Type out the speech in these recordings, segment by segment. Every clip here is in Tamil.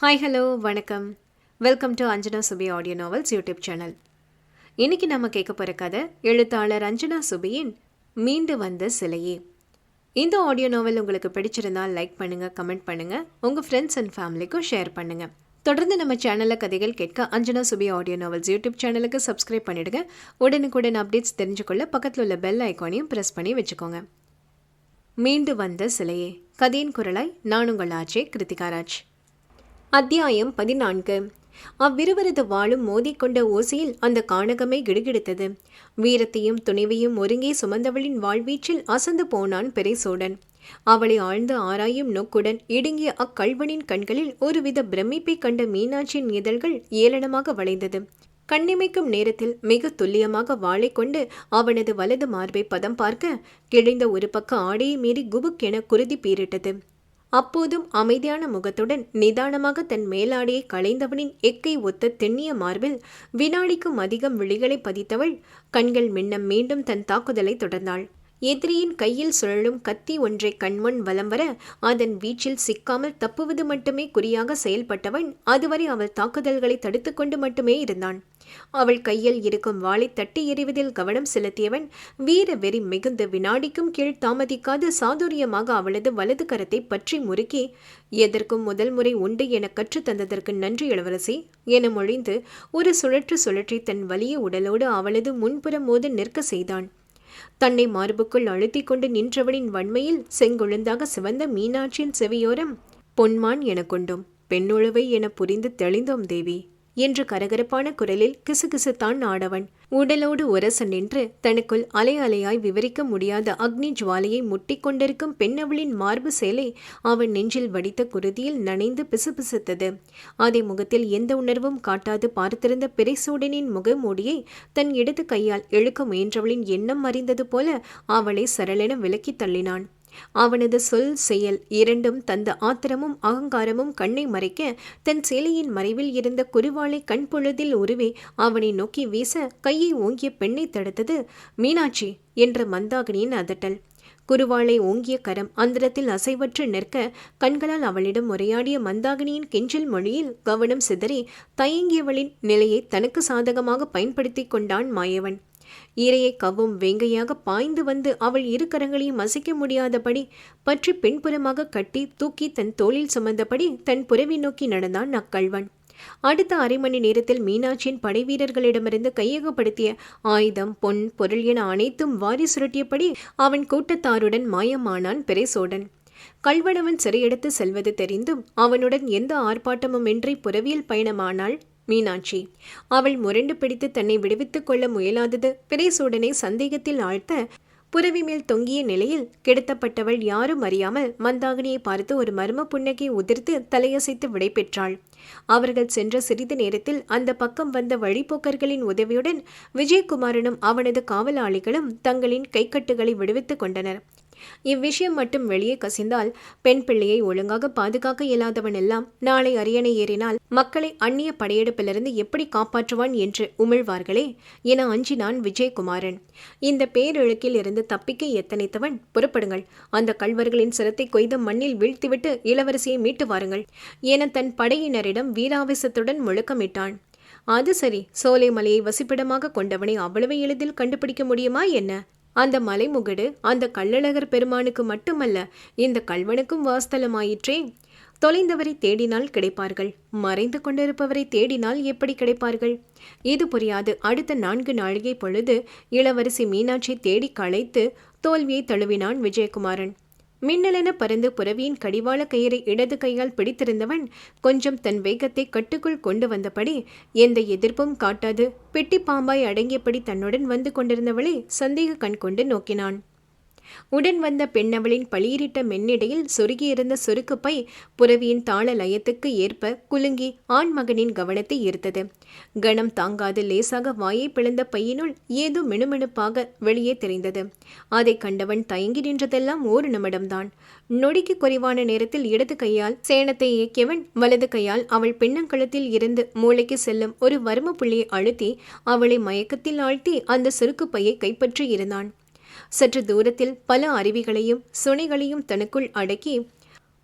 ஹாய் ஹலோ வணக்கம். Welcome to Anjana Subi audio novels YouTube channel இன்னைக்கு நம்ம கேட்க போகிற கதை எழுத்தாளர் அஞ்சனா சுபியின் மீண்டு வந்த சிலையே. இந்த ஆடியோ நாவல் உங்களுக்கு பிடிச்சிருந்தால் லைக் பண்ணுங்கள் கமெண்ட் பண்ணுங்கள் உங்கள் ஃப்ரெண்ட்ஸ் அண்ட் ஃபேமிலிக்கும் ஷேர் பண்ணுங்கள் தொடர்ந்து நம்ம சேனலில் கதைகள் கேட்க Anjana Subi audio novels YouTube சேனலுக்கு சப்ஸ்கிரைப் பண்ணிவிடுங்க உடனுக்குடன் அப்டேட்ஸ் தெரிஞ்சுக்கொள்ள பக்கத்தில் உள்ள பெல் ஐக்கானையும் ப்ரெஸ் பண்ணி வச்சுக்கோங்க. மீண்டு வந்த சிலையே. கதையின் குரலாய் நான் உங்கள் ஆச்சே கிருத்திகாராஜ் அத்தியாயம் பதினான்கு. அவ்விருவரது வாழும் மோதிக்கொண்ட ஓசையில் அந்த கானகமே கிடுகிடுத்தது. வீரத்தையும் துணிவையும் ஒருங்கே சுமந்தவளின் வாழ்வீச்சில் அசந்து போனான் பெரைசோடன். அவளை ஆழ்ந்து ஆராயும் நோக்குடன் இடுங்கிய அக்கல்வனின் கண்களில் ஒருவித பிரமிப்பை கண்ட மீனாட்சியின் இதழ்கள் ஏளனமாக வளைந்தது. கண்ணிமைக்கும் நேரத்தில் மிக துல்லியமாக வாளை கொண்டு அவனது வலது மார்பை பதம் பார்க்க கிழிந்த ஒரு பக்க ஆடையை மீறி குபுக்கென குருதி பீரிட்டது அப்போதும் அமைதியான முகத்துடன் நிதானமாக தன் மேலாடையை களைந்தவனின் எக்கை ஒத்த தென்னிய மார்பில் வினாடிக்கும் அதிகம் விழிகளை பதித்தவள் கண்கள் மின்னம் மீண்டும் தன் தாக்குதலை தொடர்ந்தாள். எதிரியின் கையில் சுழலும் கத்தி ஒன்றை கண்முன் வலம் வர அதன் வீச்சில் சிக்காமல் தப்புவது மட்டுமே குறியாக செயல்பட்டவன் அதுவரை அவள் தாக்குதல்களை தடுத்துக்கொண்டு மட்டுமே இருந்தான். அவள் கையில் இருக்கும் வாளை தட்டி எறிவதில் கவனம் செலுத்தியவன் வீர வெறி மிகுந்த வினாடிக்கும் கீழ் தாமதிக்காது சாதுரியமாக அவளது வலது கரத்தை பற்றி முறுக்கி எதற்கும் முதல் முறை உண்டு என கற்றுத் தந்ததற்கு நன்றி இளவரசி என மொழிந்து ஒரு சுழற்று சுழற்றி தன் வலிய உடலோடு அவளது முன்புறம் மோது நிற்க செய்தான். தன்னை மார்புக்குள் அழுத்திக் கொண்டு நின்றவனின் வன்மையில் செங்குழுந்தாக சிவந்த மீனாட்சியின் செவியோரம் பொன்மான் என கொண்டோம் பெண்ணுழவை என புரிந்து தெளிந்தோம் தேவி. என்று கரகரப்பான குரலில் கிசுகிசுத்தான் ஆடவன் உடலோடு உரச நின்று தனக்குள் அலை அலையாய் விவரிக்க முடியாத அக்னி ஜுவாலையை முட்டிக் கொண்டிருக்கும் பெண்ணவளின் மார்பு சேலை அவன் நெஞ்சில் வடித்த குருதியில் நனைந்து பிசுபிசுத்தது. அதை முகத்தில் எந்த உணர்வும் காட்டாது பார்த்திருந்த பிரைசூடனின் முகமூடியை தன் இடது கையால் இழுக்க முயன்றவளின் எண்ணம் அறிந்தது போல அவளை சரளென விலக்கி தள்ளினான். அவனது சொல் செயல் இரண்டும் தந்த ஆத்திரமும் அகங்காரமும் கண்ணை மறைக்க தன் சேலையின் மறைவில் இருந்த குருவாளை கண் பொழுதில் உருவே அவனை நோக்கி வீச கையை ஓங்கிய பெண்ணை தடுத்தது மீனாட்சி என்ற மந்தாகினியின் அதட்டல். குருவாளை ஓங்கிய கரம் அந்தரத்தில் அசைவற்று நிற்க கண்களால் அவளிடம் உரையாடிய மந்தாகினியின் கெஞ்சில் மொழியில் கவனம் சிதறி தயங்கியவளின் நிலையை தனக்கு சாதகமாக பயன்படுத்தி கொண்டான் மாயவன். ஈரையை கவ்வும் வேங்கையாக பாய்ந்து வந்து அவள் இரு கரங்களையும் அசைக்க முடியாதபடி பற்றி பின்புறமாக கட்டி தூக்கி தன் தோளில் சுமந்தபடி தன் புறவி நோக்கி நடந்தான் அக்கள்வன். அடுத்த அரை மணி நேரத்தில் மீனாட்சியின் படை வீரர்களிடமிருந்து கையகப்படுத்திய ஆயுதம் பொன் பொருள் என அனைத்தும் வாரி சுருட்டியபடி அவன் கூட்டத்தாருடன் மாயமானான் பெரேசோடன் கல்வனவன் சிறையெடுத்து செல்வது தெரிந்தும் அவனுடன் எந்த ஆர்ப்பாட்டமும் இன்றி புறவியல் பயணமானாள்? மீனாட்சி. அவள் முரண்டு பிடித்து தன்னை விடுவித்துக் கொள்ள முயலாதது பிரேசூடனை சந்தேகத்தில் ஆழ்த்த புறவி மேல் தொங்கிய நிலையில் கிடத்தப்பட்டவள் யாரும் அறியாமல் மந்தாகினியை பார்த்து ஒரு மர்ம புன்னகை உதிர்த்து தலையசைத்து விடைபெற்றாள் அவர்கள் சென்ற சிறிது நேரத்தில் அந்த பக்கம் வந்த வழிபோக்கர்களின் உதவியுடன் விஜயகுமாரனும் அவனது காவலாளிகளும் தங்களின் கைக்கட்டுகளை விடுவித்துக் கொண்டனர். இவ்விஷயம் மட்டும் வெளியே கசிந்தால் பெண் பிள்ளையை ஒழுங்காக பாதுகாக்க இயலாதவன் எல்லாம் நாளை அரியணை ஏறினால் மக்களை அந்நிய படையெடுப்பிலிருந்து எப்படி காப்பாற்றுவான் என்று உமிழ்வார்களே என அஞ்சினான் விஜயகுமாரன். இந்த பேரழுக்கில் இருந்து தப்பிக்க எத்தனைத்தவன் புறப்படுங்கள். அந்த கல்வர்களின் சிரத்தை கொய்த மண்ணில் வீழ்த்திவிட்டு இளவரசியை மீட்டு வாருங்கள் என தன் படையினரிடம் வீராவேசத்துடன் முழக்கமிட்டான். அது சரி சோலைமலையை வசிப்பிடமாக கொண்டவனை அவ்வளவு எளிதில் கண்டுபிடிக்க முடியுமா என்ன? அந்த மலைமுகடு அந்த கள்ளழகர் பெருமானுக்கு மட்டுமல்ல இந்த கல்வனுக்கும் வாஸ்தலமாயிற்றே. தொலைந்தவரை தேடினால் கிடைப்பார்கள். மறைந்து கொண்டிருப்பவரை தேடினால் எப்படி கிடைப்பார்கள்? இது புரியாது. அடுத்த நான்கு நாழிகை பொழுது இளவரசி மீனாட்சி தேடி களைத்து தோல்வியை தழுவினான் விஜயகுமாரன். மின்னலென பறந்து புறவியின் கடிவாள கயிறை இடது கையால் பிடித்திருந்தவன் கொஞ்சம் தன் வேகத்தை கட்டுக்குள் கொண்டு வந்தபடி எந்த எதிர்ப்பும் காட்டாது. பெட்டி பாம்பாய் அடங்கியபடி தன்னுடன் வந்து கொண்டிருந்தவளை சந்தேக கண் கொண்டு நோக்கினான். உடன் வந்த பெண்ணவளின் பளியிரிட்ட மென்னிடையில் சொருகியிருந்த சொருக்குப்பை புறவியின் தாள லயத்துக்கு ஏற்ப குலுங்கி ஆண் மகனின் கவனத்தை ஈர்த்தது. கணம் தாங்காது லேசாக வாயை பிளந்த பையினுள் ஏதோ மினுமினுப்பாக வெளியே தெரிந்தது. அதை கண்டவன் தயங்கி நின்றதெல்லாம் ஒரு நிமிடம்தான். நொடிக்கு குறைவான நேரத்தில் இடது கையால் சேனத்தை இயக்கியவன் வலது கையால் அவள் பின்னங்கழுத்தில் இருந்து மூளைக்கு செல்லும் ஒரு வர்ம புள்ளியை அழுத்தி அவளை மயக்கத்தில் ஆழ்த்தி அந்த சுருக்கு பையை கைப்பற்றி இருந்தான். சற்று தூரத்தில் பல அருவிகளையும் சுனைகளையும் தனக்குள் அடக்கி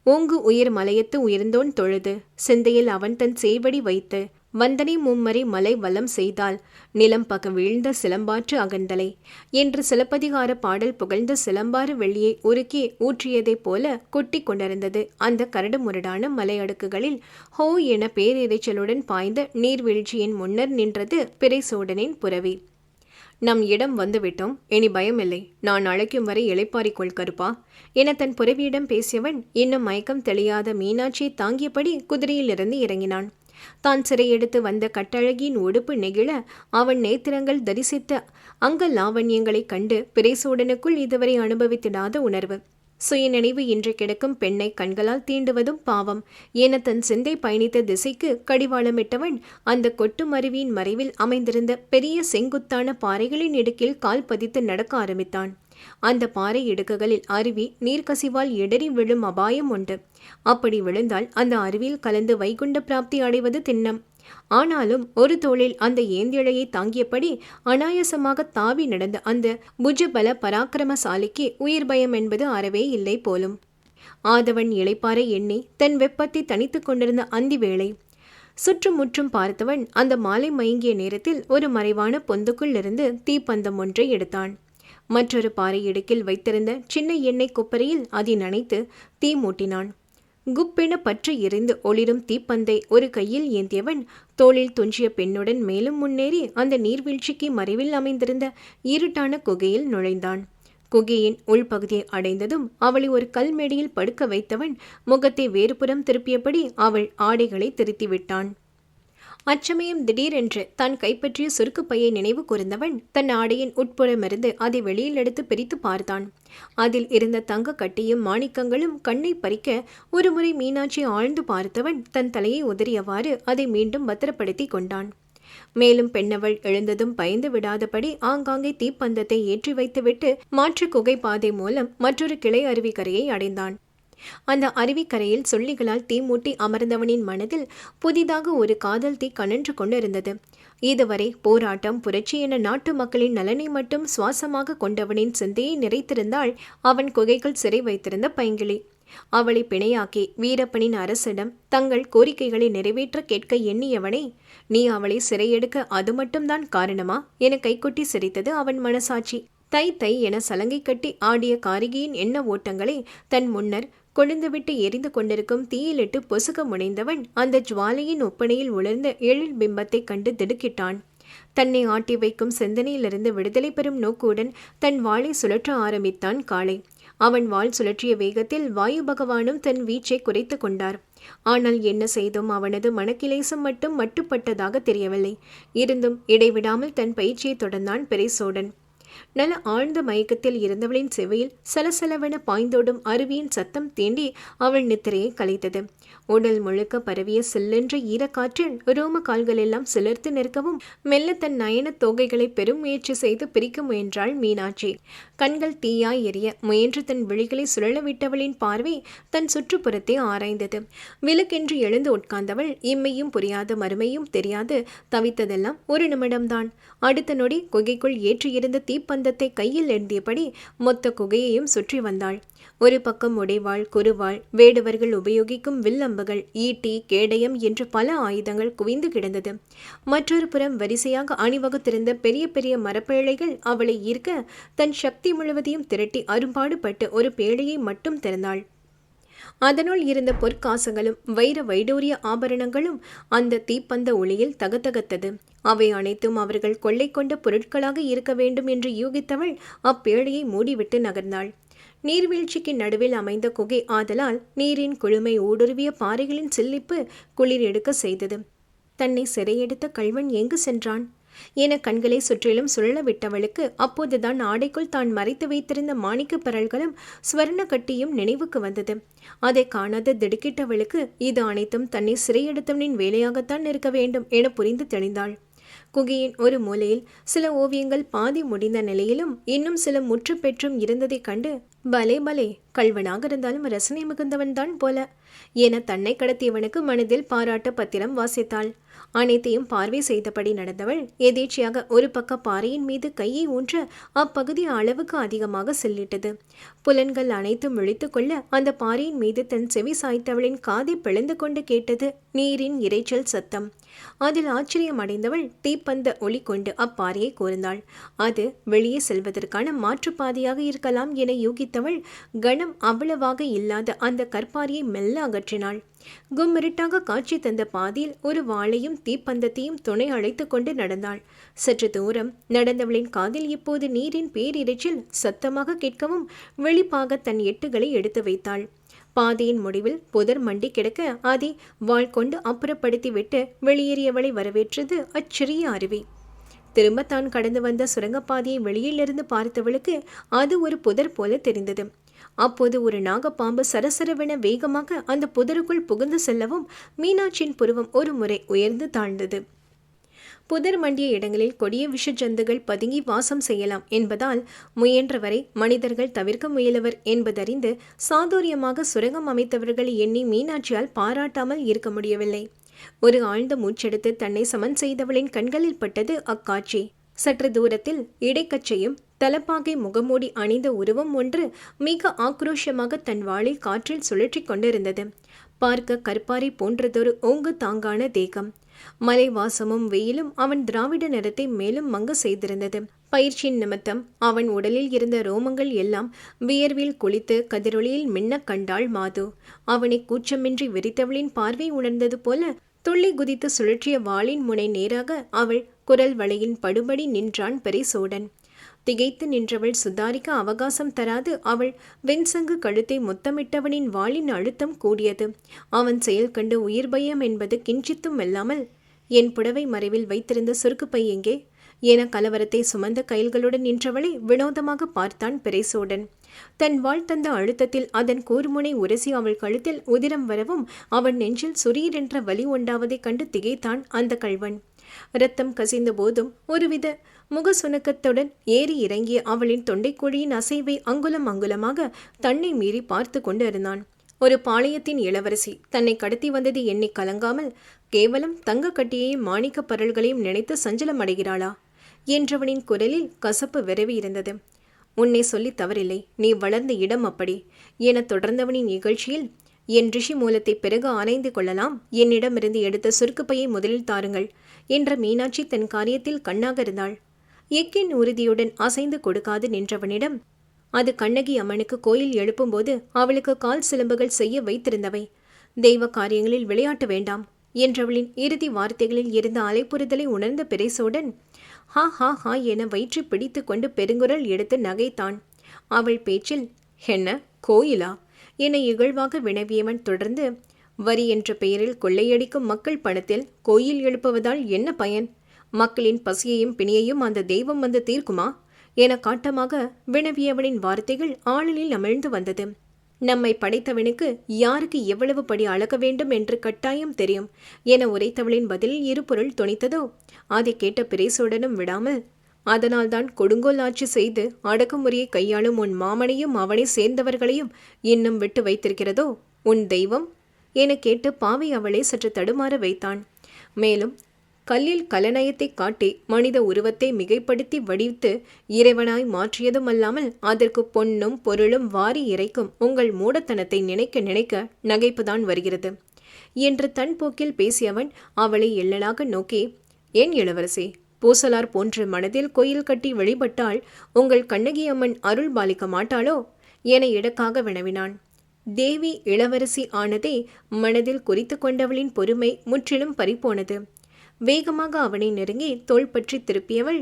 ஓங்கு உயிர் மலையத்து உயர்ந்தோன் தொழுது சிந்தையில் அவன் தன் சேவடி வைத்து வந்தனை மும்மறை மலை வலம் செய்தால் நிலம் பக வீழ்ந்த சிலம்பாற்று அகந்தலை என்று சிலப்பதிகார பாடல் புகழ்ந்த சிலம்பாறு வெள்ளியை உருக்கி ஊற்றியதைப் போல கொட்டி கொண்டிருந்தது. அந்த கரடு முரடான மலையடுக்குகளில் ஹோ என பேரிரைச்சலுடன் பாய்ந்த நீர்வீழ்ச்சியின் முன்னர் நின்றது பிறைசோடனின் புறவி. நம் இடம் வந்துவிட்டோம். இனி பயமில்லை. நான் அழைக்கும் வரை இளைப்பாறிக்கொள் கருப்பா. என தன் புறவியிடம் பேசியவன் இன்னும் மயக்கம் தெளியாத மீனாட்சியை தாங்கியபடி குதிரையிலிருந்து இறங்கினான். தான் சிறையெடுத்து வந்த கட்டழகியின் உடுப்பு நெகிழ அவன் நேத்திரங்கள் தரிசித்த அங்க லாவண்யங்களைக் கண்டு பிரேசோடனுக்குள் இதுவரை அனுபவித்திடாத உணர்வு. சுயநினைவு இன்று கிடக்கும் பெண்ணை கண்களால் தீண்டுவதும் பாவம். என தன் சிந்தை பயணித்த திசைக்கு கடிவாளமிட்டவன் அந்த கொட்டு மருவியின் மறைவில் அமைந்திருந்த பெரிய செங்குத்தான பாறைகளின் இடுக்கில் கால் பதித்து நடக்க ஆரம்பித்தான். அந்த பாறை இடுக்குகளில் அருவி நீர்க்கசிவால் இடறி விழும் அபாயம் உண்டு. அப்படி விழுந்தால் அந்த அருவியில் கலந்து வைகுண்ட பிராப்தி அடைவது திண்ணம். ஆனாலும் ஒரு தோளில் அந்த ஏந்திழையை தாங்கியபடி அனாயசமாக தாவி நடந்த அந்த புஜபல பராக்கிரமசாலிக்கு உயிர் பயம் என்பது அறவே இல்லை போலும். ஆதவன் இளைப்பாறை எண்ணி தன் வெப்பத்தை தனித்து கொண்டிருந்த அந்தி வேளை சுற்றுமுற்றும் பார்த்தவன் அந்த மாலை மயங்கிய நேரத்தில் ஒரு மறைவான பொந்துக்குள் இருந்து தீப்பந்தம் ஒன்றை எடுத்தான். மற்றொரு பாறை இடுக்கில் வைத்திருந்த சின்ன எண்ணெய் கொப்பரையில் அதை நனைத்து தீ மூட்டினான். குப்பென பற்றி எரிந்து ஒளிரும் தீப்பந்தை ஒரு கையில் ஏந்தியவன் தோளில் துஞ்சிய பெண்ணுடன் மேலும் முன்னேறி அந்த நீர்வீழ்ச்சிக்கு மறைவில் அமைந்திருந்த இருட்டான குகையில் நுழைந்தான். குகையின் உள்பகுதியை அடைந்ததும் அவளை ஒரு கல்மேடையில் படுக்க வைத்தவன் முகத்தை வேறுபுறம் திருப்பியபடி அவள் ஆடைகளை திருத்திவிட்டான். அச்சமயம் திடீரென்று தான் கைப்பற்றிய சுருக்கு பையை நினைவு கூர்ந்தவன் தன் ஆடையின் உட்புறமிருந்து அதை வெளியில் எடுத்து பிரித்து பார்த்தான். அதில் இருந்த தங்க கட்டியும் மாணிக்கங்களும் கண்ணை பறிக்க ஒருமுறை மீனாட்சி ஆழ்ந்து பார்த்தவன் தன் தலையை உதறியவாறு அதை மீண்டும் பத்திரப்படுத்தி கொண்டான். மேலும் பெண்ணவள் எழுந்ததும் பயந்து விடாதபடி ஆங்காங்கே தீப்பந்தத்தை ஏற்றி வைத்துவிட்டு மாற்று குகை பாதை மூலம் மற்றொரு கிளை அருவிக்கரையை அடைந்தான். அந்த அருவிக்கரையில் சொல்லிகளால் தீ மூட்டி அமர்ந்தவனின் மனதில் புதிதாக ஒரு காதல் தீ கனன்று கொண்டிருந்தது. இதுவரை போராட்டம் புரட்சி என நாட்டு மக்களின் நலனை மட்டும் சுவாசமாக கொண்டவனின் சிந்தையை நிறைத்திருந்தாள் அவன் குகைகள் சிறை வைத்திருந்த பைங்கிளி. அவளை பிணையாக்கி வீரப்பனின் அரசிடம் தங்கள் கோரிக்கைகளை நிறைவேற்ற கேட்க எண்ணியவனே நீ அவளை சிறையெடுக்க அது மட்டும்தான் காரணமா என கைக்குட்டி சிரித்தது அவன் மனசாட்சி. தை தை என சலங்கை கட்டி ஆடிய காரிகையின் எண்ண ஓட்டங்களை தன் முன்னர் கொழுந்துவிட்டு எரிந்து கொண்டிருக்கும் தீயிலிட்டு பொசுக முனைந்தவன் அந்த ஜுவாலையின் ஒப்பனையில் உலர்ந்த எழில் பிம்பத்தைக் கண்டு திடுக்கிட்டான். தன்னை ஆட்டி வைக்கும் சிந்தனையிலிருந்து விடுதலை பெறும் நோக்குடன் தன் வாளை சுழற்ற ஆரம்பித்தான் காளை. அவன் வாள் சுழற்றிய வேகத்தில் வாயு பகவானும் தன் வீச்சை குறைத்து கொண்டார். ஆனால் என்ன செய்தும் அவனது மனக்கிலேசம் மட்டும் மட்டுப்பட்டதாக தெரியவில்லை. இருந்தும் இடைவிடாமல் தன் பயிற்சியை தொடர்ந்தான் பெரிசோடன். நல்ல ஆழ்ந்த மயக்கத்தில் இருந்தவளின் செவையில் சலசலவென பாய்ந்தோடும் அருவியின் சத்தம் தீண்டி அவள் நித்திரையை கலைத்தது. உடல் முழுக்க பரவிய சில்லென்ற ஈரக்காற்றில் ரோம கால்களெல்லாம் சிலர்த்து நிற்கவும் மெல்ல தன் நயன தோகைகளை பெரும் முயற்சி செய்து பிரிக்க முயன்றாள் மீனாட்சி. கண்கள் தீயாய் எரிய முயன்று தன் விழிகளை சுழலவிட்டவளின் பார்வை தன் சுற்றுப்புறத்தை ஆராய்ந்தது. விலக்கென்று எழுந்து உட்கார்ந்தவள் இம்மையும் புரியாத மறுமையும் தெரியாது தவித்ததெல்லாம் ஒரு நிமிடம்தான். அடுத்த நொடி குகைக்குள் ஏற்றியிருந்த தீ கைப்பந்தத்தை கையில் எழுந்தியபடி மொத்த குகையையும் சுற்றி வந்தாள். ஒரு பக்கம் உடைவாள் குருவாள் வேடுவர்கள் உபயோகிக்கும் வில்லம்புகள் ஈட்டி கேடயம் என்று பல ஆயுதங்கள் குவிந்து கிடந்தது. மற்றொரு புறம் வரிசையாக அணிவகுத்திருந்த பெரிய பெரிய மரப்பேழைகள் அவளை ஈர்க்க தன் சக்தி முழுவதையும் திரட்டி அரும்பாடுபட்டு ஒரு பேழையை மட்டும் திறந்தாள். அதனுள் இருந்த பொற்காசுகளும் வைர வைடூரிய ஆபரணங்களும் அந்த தீப்பந்த ஒளியில் தகதகத்தது அவை அனைத்தும் அவர்கள் கொள்ளை கொண்ட பொருட்களாக இருக்க வேண்டும் என்று யூகித்தவள் அப்பேழையை மூடிவிட்டு நகர்ந்தாள். நீர்வீழ்ச்சிக்கு நடுவில் அமைந்த குகை ஆதலால் நீரின் குழுமை ஊடுருவிய பாறைகளின் சில்லிப்பு குளிர் எடுக்க செய்தது. தன்னை சிறையெடுத்த கல்வன் எங்கு சென்றான்? என கண்களை சுற்றிலும் சுழல விட்டவளுக்கு அப்போதுதான் ஆடைக்குள் தான் மறைத்து வைத்திருந்த மாணிக்க பரல்களும் ஸ்வர்ண கட்டியும் நினைவுக்கு வந்தது. அதை காணாத திடுக்கிட்டவளுக்கு இது அனைத்தும் தன்னை சிறையெடுத்தவனின் வேலையாகத்தான் இருக்க வேண்டும் என புரிந்து தெளிந்தாள். குகையின் ஒரு மூலையில் சில ஓவியங்கள் பாதி முடிந்த நிலையிலும் இன்னும் சில முற்று பெற்றும் இருந்ததைக் கண்டு பலே பலே கல்வனாக இருந்தாலும் ரசனை மிகுந்தவன் தான் போல. என தன்னை கடத்தியவனுக்கு மனதில் பாராட்டு பத்திரம் வாசித்தாள். அனைத்தையும் பார்வை செய்தபடி நடந்தவள் எதேச்சியாக ஒரு பக்க பாறையின் மீது கையை ஊன்ற அப்பகுதி அளவுக்கு அதிகமாக செல்லிட்டது. புலன்கள் அனைத்தும் விழித்துக் கொள்ள அந்த பாறையின் மீது தன் செவி சாய்த்தவளின் காதை பிளந்து கொண்டு கேட்டது நீரின் இரைச்சல் சத்தம். அதில் ஆச்சரியம் அடைந்தவள் தீப்பந்த ஒளி கொண்டு அப்பாறையை கூர்ந்தாள். அது வெளியே செல்வதற்கான மாற்றுப்பாதையாக இருக்கலாம் என யூகித்தவள் கணம் அவ்வளவாக இல்லாத அந்த கற்பாரியை மெல்ல அகற்றினாள். கும்மிருட்டாக காட்சி தந்த பாதியில் ஒரு வாளையும் தீப்பந்தத்தையும் துணை அழைத்து கொண்டு நடந்தாள். சற்று தூரம் நடந்தவளின் காதில் இப்போது நீரின் பேரிரைச்சில் சத்தமாக கேட்கவும் வெளிப்பாக தன் எட்டுகளை எடுத்து வைத்தாள். பாதையின் முடிவில் புதர் மண்டி கிடக்க அதை வாள் கொண்டு அப்புறப்படுத்திவிட்டு வெளியேறியவளை வரவேற்றது அச்சிறிய அருவி. திரும்ப தான் கடந்து வந்த சுரங்கப்பாதையை வெளியிலிருந்து பார்த்தவளுக்கு அது ஒரு புதர் போல தெரிந்தது. அப்போது ஒரு நாகப்பாம்பு சரசரவென வேகமாக அந்த புதருக்குள் புகுந்து செல்லவும் மீனாட்சியின் புருவம் ஒரு முறை உயர்ந்து தாழ்ந்தது. புதர் மண்டிய இடங்களில் கொடிய விஷ ஜந்துகள் பதுங்கி வாசம் செய்யலாம் என்பதால் முயன்றவரை மனிதர்கள் தவிர்க்க முயலவர் என்பதறிந்து சாதுரியமாக சுரங்கம் அமைத்தவர்கள் எண்ணி மீனாட்சியால் பாராட்டாமல் இருக்க முடியவில்லை. ஒரு ஆழ்ந்த மூச்செடுத்து தன்னை சமன் செய்தவளின் கண்களில் பட்டது அக்காட்சி. சற்று தூரத்தில் இடைக்கச்சையும் தலப்பாகை முகமூடி அணிந்த உருவம் ஒன்று மிக ஆக்ரோஷமாக தன் வாளை காற்றில் சுழற்றி கொண்டிருந்தது. பார்க்க கற்பாரி போன்றதொரு ஓங்கு தாங்கான தேகம். மலைவாசமும் வெயிலும் அவன் திராவிட நிறத்தை மேலும் மங்க செய்திருந்தது. பயிற்சியின் நிமித்தம் அவன் உடலில் இருந்த ரோமங்கள் எல்லாம் வியர்வில் குளித்து கதிரொளியில் மின்ன கண்டாள் மாது. அவனை கூச்சமின்றி விரித்தவளின் பார்வை உணர்ந்தது போல துள்ளி குதித்து சுழற்றிய வாளின் முனை நேராக அவள் குரல் வளையின் படுபடி நின்றான் பெரிசோடன். திகைத்து நின்றவள் சுதாரிக்க அவகாசம் தராது. அவள் வெண்சங்கு கழுத்தை முத்தமிட்டவனின் வாளின் அழுத்தம் கூடியது. அவன் செயல் கண்டு உயிர் பயம் என்பது கிஞ்சித்தும் வெல்லாமல் என் புடவை மறைவில் வைத்திருந்த சுருக்குப்பை எங்கே என கலவரத்தை சுமந்த கைல்களுடன் நின்றவளை வினோதமாக பார்த்தான் பிரேசோடன். தன் வாழ் தந்த அழுத்தத்தில் அதன் கூர்முனை உரசி அவள் கழுத்தில் உதிரம் வரவும் அவன் நெஞ்சில் சுரீரென்ற வலி உண்டாவதைக் கண்டு திகைத்தான் அந்த கள்வன். இரத்தம் கசிந்த போதும் ஒருவித முக சுணக்கத்துடன் ஏறி இறங்கிய அவளின் தொண்டைக்குழியின் அசைவை அங்குலம் அங்குலமாக தன்னை மீறி பார்த்து கொண்டு இருந்தான் ஒரு பாளையத்தின் இளவரசி தன்னை கடத்தி வந்தது எண்ணி கலங்காமல் கேவலம் தங்க கட்டியையும் மாணிக்க பரல்களையும் நினைத்து சஞ்சலம் அடைகிறாளா? என்றவனின் குரலில் கசப்பு விரவி இருந்தது. உன்னை சொல்லி தவறில்லை நீ வளர்ந்த இடம் அப்படி. என தொடர்ந்தவனின் நிகழ்ச்சியில் என் ரிஷி மூலத்தை பிறகு ஆராய்ந்து கொள்ளலாம். என்னிடமிருந்து எடுத்த சுருக்குப்பையை முதலில் தாருங்கள் என்ற மீனாட்சி தன் காரியத்தில் கண்ணாக இருந்தாள். எக்கின் உறுதியுடன் அசைந்து கொடுக்காது நின்றவனிடம் அது கண்ணகி அம்மனுக்கு கோயில் எழுப்பும்போது அவளுக்கு கால் சிலம்புகள் செய்ய வைத்திருந்தவை. தெய்வ காரியங்களில் விளையாட்டு வேண்டாம் என்றவளின் இறுதி வார்த்தைகளில் இருந்த அலைப்புறுதலை உணர்ந்த பிரேசோடன் ஹா ஹா ஹா என வயிற்று பிடித்து கொண்டு பெருங்குரல் எடுத்து நகைத்தான். அவள் பேச்சில் என்ன கோயிலா? என இகழ்வாக வினவியவன் தொடர்ந்து வரி என்ற பெயரில் கொள்ளையடிக்கும் மக்கள் பணத்தில் கோயில் எழுப்புவதால் என்ன பயன்? மக்களின் பசியையும் பிணியையும் அந்த தெய்வம் வந்து தீர்க்குமா? என காட்டமாக வினவியவனின் வார்த்தைகள் ஆளலில் அமிழ்ந்து வந்தது. நம்மை படைத்தவனுக்கு யாருக்கு எவ்வளவு படி அளக்க வேண்டும் என்று கட்டாயம் தெரியும் என உரைத்தவளின் பதிலில் இருபொருள் துணித்ததோ அதை கேட்ட பிரேசுடனும் விடாமல் அதனால்தான் கொடுங்கோல் ஆட்சி செய்து அடக்குமுறையை கையாளும் உன் மாமனையும் அவனை சேர்ந்தவர்களையும் இன்னும் விட்டு வைத்திருக்கிறதோ? உன் தெய்வம்? என கேட்டு பாவை அவளை சற்று தடுமாற வைத்தான். மேலும் கல்லில் கலநயத்தை காட்டி மனித உருவத்தை மிகைப்படுத்தி வடித்து இறைவனாய் மாற்றியதும் அல்லாமல் அதற்கு பொன்னும் பொருளும் வாரி இறைக்கும் உங்கள் மூடத்தனத்தை நினைக்க நினைக்க நகைப்புதான் வருகிறது. என்று தன் போக்கில் பேசியவன் அவளை எள்ளலாக நோக்கி ஏன் இளவரசி? பூசலார் போன்று மனதில் கோயில் கட்டி வழிபட்டால் உங்கள் கண்ணகி அம்மன் அருள் பாலிக்க மாட்டாளோ? என இடக்காக வினவினான். தேவி இளவரசி ஆனதே மனதில் குறித்து கொண்டவளின் பொறுமை முற்றிலும் பறிப்போனது. வேகமாக அவனை நெருங்கி தோள் பற்றி திருப்பியவள்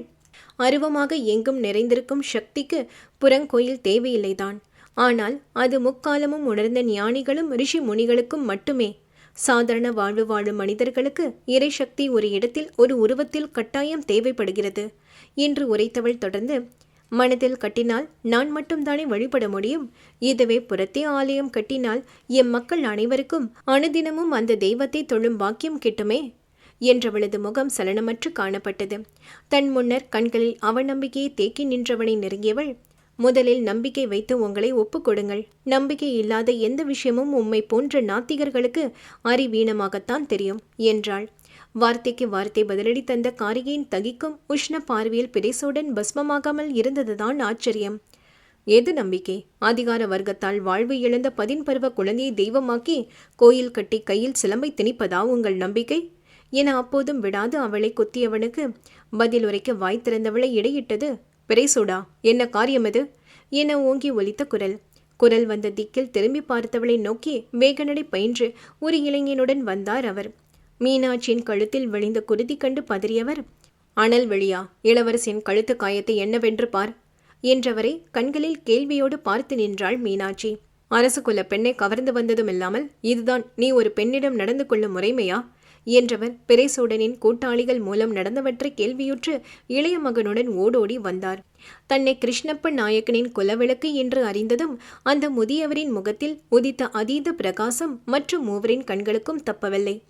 அருவமாக எங்கும் நிறைந்திருக்கும் சக்திக்கு புறங்கோயில் தேவையில்லைதான். ஆனால் அது முக்காலமும் உணர்ந்த ஞானிகளும் ரிஷி முனிகளுக்கும் மட்டுமே. சாதாரண வாழ்வு வாழும் மனிதர்களுக்கு இறை சக்தி ஒரு இடத்தில் ஒரு உருவத்தில் கட்டாயம் தேவைப்படுகிறது என்று உரைத்தவள் தொடர்ந்து மனதில் கட்டினால் நான் மட்டும்தானே வழிபட முடியும்? இதுவே புறத்தே ஆலயம் கட்டினால் எம் மக்கள் அனைவருக்கும் அனுதினமும் அந்த தெய்வத்தை தொழும் பாக்கியம் கிட்டுமே. என்றவளது முகம் சலனமற்று காணப்பட்டது. தன் முன்னர் கண்களில் அவநம்பிக்கையை தேக்கி நின்றவனை நெருங்கியவள் முதலில் நம்பிக்கை வைத்து உங்களை ஒப்புக்கொடுங்கள் நம்பிக்கை இல்லாத எந்த விஷயமும் உம்மை போன்ற நாத்திகர்களுக்கு அறிவீனமாகத்தான் தெரியும் என்றாள். வார்த்தைக்கு வார்த்தை பதிலடி தந்த காரிகையின் தகிக்கும் உஷ்ண பார்வையில் பிரேசோடன் பஸ்மமாகாமல் இருந்ததுதான் ஆச்சரியம். எது நம்பிக்கை? அதிகார வர்க்கத்தால் வாழ்வு இழந்த பதின் பருவ குழந்தையை தெய்வமாக்கி கோயில் கட்டி கையில் சிலம்பை திணிப்பதா உங்கள் நம்பிக்கை? என அப்போதும் விடாது அவளை குத்தியவனுக்கு. பதில் உரைக்க வாய் திறந்தவளை இடையிட்டது. பிரேசோடா என்ன காரியம் இது என ஓங்கி ஒலித்த குரல். குரல் வந்த திக்கில் திரும்பி பார்த்தவளை நோக்கி வேகநடை பயின்று ஒரு இளைஞனுடன் வந்தார் அவர். மீனாட்சியின் கழுத்தில் விழிந்த குருதி கண்டு பதறியவர் அனல் வெளியா இளவரசின் கழுத்து காயத்தை என்னவென்று பார் என்றவரை கண்களில் கேள்வியோடு பார்த்து நின்றாள் மீனாட்சி. அரசு குல பெண்ணை கவர்ந்து வந்ததும் இல்லாமல் இதுதான் நீ ஒரு பெண்ணிடம் நடந்து கொள்ளும் முறைமையா? என்றவர் பெரேசோடனின் கூட்டாளிகள் மூலம் நடந்தவற்றை கேள்வியுற்று இளைய மகனுடன் ஓடோடி வந்தார். தன்னை கிருஷ்ணப்ப நாயக்கனின் குலவிளக்கு என்று அறிந்ததும் அந்த முதியவரின் முகத்தில் உதித்த அதீத பிரகாசம் மற்றும் மூவரின் கண்களுக்கும் தப்பவில்லை.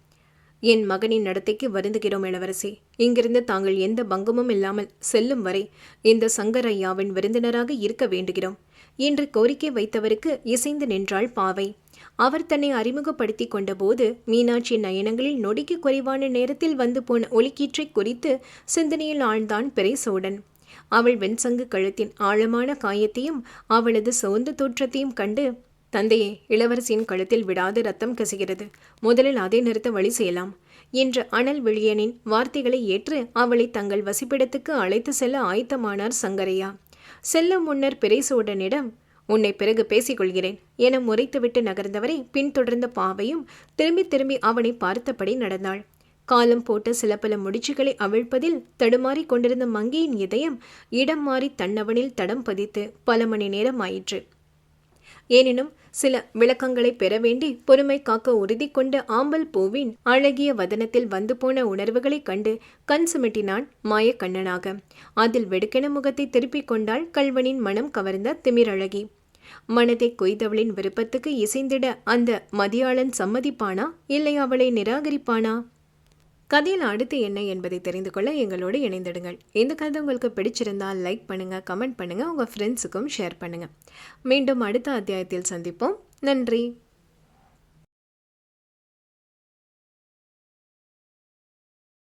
என் மகனின் நடத்தைக்கு வருந்துகிறோம் இளவரசி. இங்கிருந்து தாங்கள் எந்த பங்கமும் இல்லாமல் செல்லும் வரை இந்த சங்கரையாவின் விருந்தினராக இருக்க வேண்டுகிறோம். என்று கோரிக்கை வைத்தவருக்கு இசைந்து நின்றாள் பாவை. அவர் தன்னை அறிமுகப்படுத்தி கொண்டபோது மீனாட்சி நயனங்களில் நொடிக்கு குறைவான நேரத்தில் வந்து போன ஒலிக்கீற்றை குறித்து சிந்தனையில் ஆழ்ந்தான் பெரேசோடன் அவள் வெண்சங்கு கழுத்தின் ஆழமான காயத்தையும் அவளது சோர்ந்த தோற்றத்தையும் கண்டு தந்தையே இளவரசியின் கழுத்தில் விடாது ரத்தம் கசிகிறது. முதலில் அதை நிறுத்த வழி செய்யலாம் என்று அனல் விழியனின் வார்த்தைகளை ஏற்று அவளை தங்கள் வசிப்பிடத்துக்கு அழைத்து செல்ல ஆயத்தமானார் சங்கரையா. செல்ல முன்னர் பிரைசோடனிடம் உன்னை பிறகு பேசிக்கொள்கிறேன் என முறைத்துவிட்டு நகர்ந்தவரை பின்தொடர்ந்த பாவையும் திரும்பி திரும்பி அவனை பார்த்தபடி நடந்தாள். காலம் போட்ட சில பல முடிச்சுகளை அவிழ்ப்பதில் தடுமாறி கொண்டிருந்த மங்கியின் இதயம் இடம் மாறி தன்னவனில் தடம் பதித்து பல மணி நேரம் ஆயிற்று. எனினும் சில விளக்கங்களை பெற வேண்டி பொறுமை காக்க உறுதி கொண்ட ஆம்பல் பூவின் அழகிய வதனத்தில் வந்து போன உணர்வுகளைக் கண்டு கண் சுமிட்டினான் மாயக்கண்ணனாக. அதில் வெடுக்கென முகத்தை திருப்பிக் கொண்டாள் கல்வனின் மனம் கவர்ந்த திமிரழகி. மனதை கொய்தவளின் விருப்பத்துக்கு இசைந்திட அந்த மதியாளன் சம்மதிப்பானா? இல்லை அவளை நிராகரிப்பானா? கதையில் அடுத்து என்ன என்பதை தெரிந்து கொள்ள எங்களோடு இணைந்திடுங்கள். இந்த கதை உங்களுக்கு பிடிச்சிருந்தால் லைக் பண்ணுங்கள் கமெண்ட் பண்ணுங்கள் உங்கள் ஃப்ரெண்ட்ஸுக்கும் ஷேர் பண்ணுங்கள் மீண்டும் அடுத்த அத்தியாயத்தில் சந்திப்போம். நன்றி.